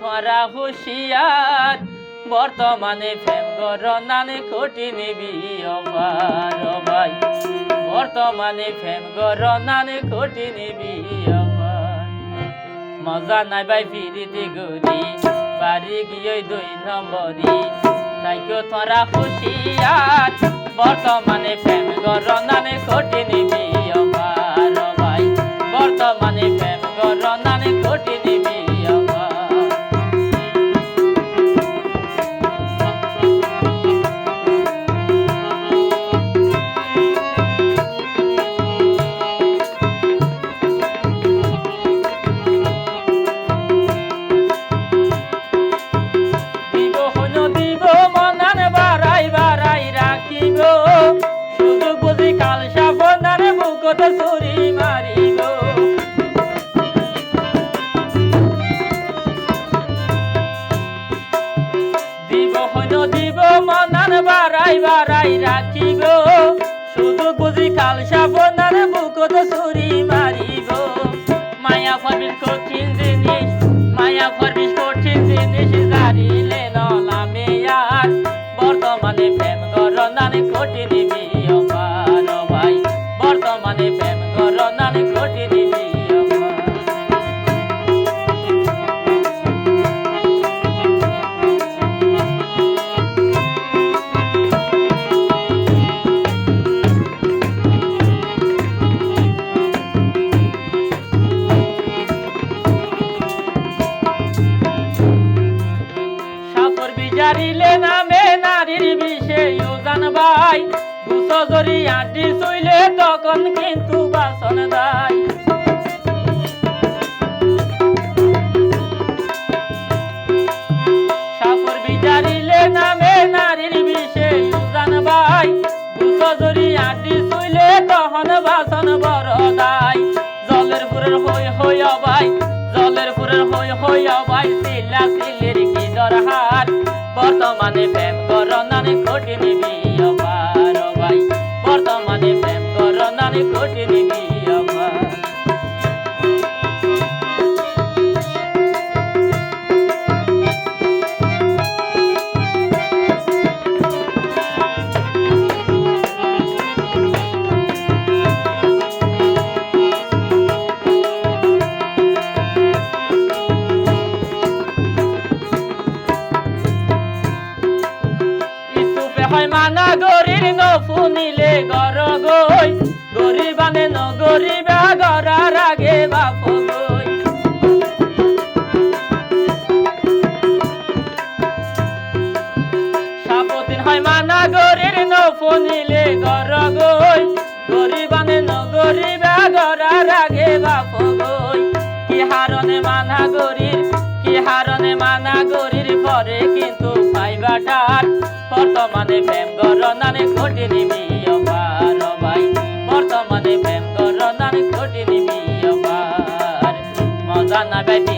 ধরা হুশিয়ার। বর্তমানে প্রেম গরনানে কোটি নিবি অপার ভাই। বর্তমানে প্রেম গরনানে কোটি নিবি মজা নাই ভাই ফিরিতে গরি বাড়ি গিয়ে দুই নম্বরি তাইকে তোরা হুশিয়ার। বর্তমানে প্রেম গরনানে ফরবিস কঠিন জিনিস, মায়া ফরবিস কঠিন জিনিস জারিলে নলামে আর বর্তমানে প্রেম গরনানে কোটি নিবি অপার ভাই বর্তমানে প্রেম গরনানে কোটি সাপর বিচারিলে নামে নারীর বিষয় জানবাই দুশো জরি আটি চইলে তখন কিন্তু বাসন দায় বিচারিলে নামে নারীর বিষয় জানবাই দুশো জরি আটি চইলে তখন বাসন বড় দায় জলের পুরের হই হই অবাই, জলের পুরের হই হই অবাই। বর্তমানে প্রেম করনানে কোটি নিবি অপার ভাই। বর্তমানে প্রেম করনানে কোটি নিবি মানা গরির নফুনিলে গর গই। গরিবানে ন, গরিবা গরার আগে বাপ গই সাপতিন হয় মানা গরির নফুনিলে গর গই। গরার আগে বাপ গই কি হারনে মানা বর্তমানে প্রেম গরনানে ঘটে নিবি অপার ভাই। বর্তমানে প্রেম গরনানে ঘটে নিবি অপার। মজা না বেটি